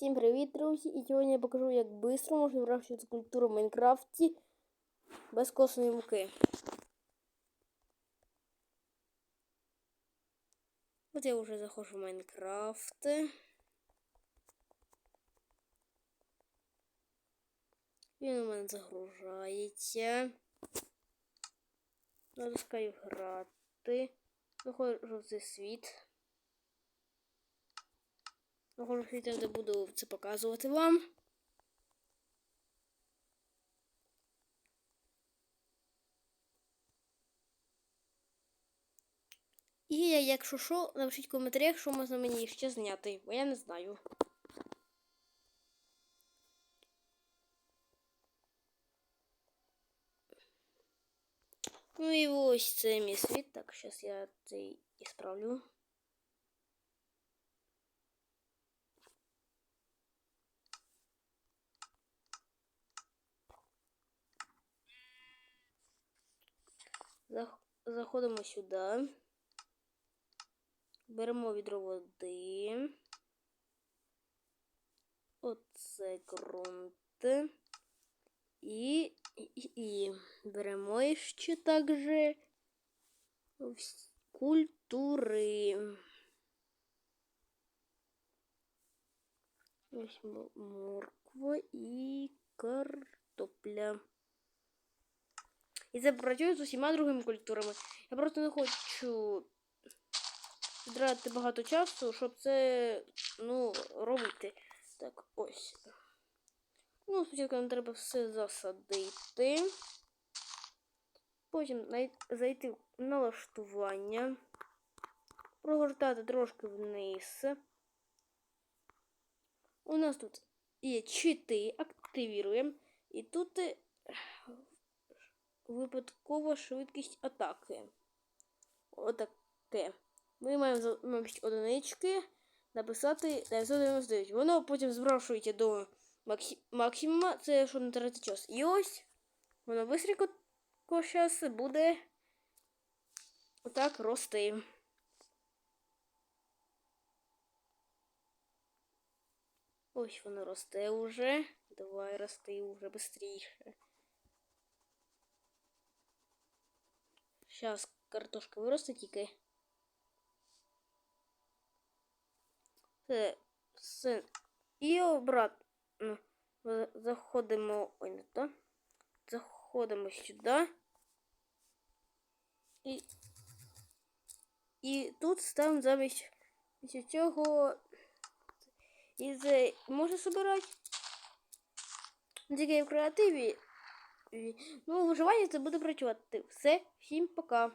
Всім привіт, друзі! І сьогодні я покажу, як швидко можна вирощувати культуру в Майнкрафті без косної муки. От я вже заходжу в Майнкрафт. Він у мене загружається. Натискаю грати. Заходжу в цей світ. В я не буду це показувати вам. І якщо що, напишіть в коментарях, що можна мені ще зняти, бо я не знаю. Ну і ось це мій світ. Так, зараз я це і справлю. Заходимо сюди. Беремо відро води. Оце ґрунт. І, і, і беремо ще також культури. Ось морква і картопля. І це працює з усіма другими культурами. Я просто не хочу втратити багато часу, щоб це ну, робити. Так, ось. Ну, спочатку нам треба все засадити. Потім зайти в налаштування. Прогортати трошки вниз. У нас тут є чити, активіруємо. І тут е, випадкова швидкість атаки. Отаке. Ми маємо замість одинички написати 999. Воно потім зброшується до максимума, це що не тратить час. І ось воно бистренько зараз буде отак рости. Ось воно росте уже. Давай рости уже швидше. Зараз картошка виросте тільки. Все, все. І обратно заходимо. Ой, не то. Заходимо сюди. І і тут ставимо замість цього. І це можна збирати. Тільки в креативі. Ну, виживання це буде працювати. Все, всім пока.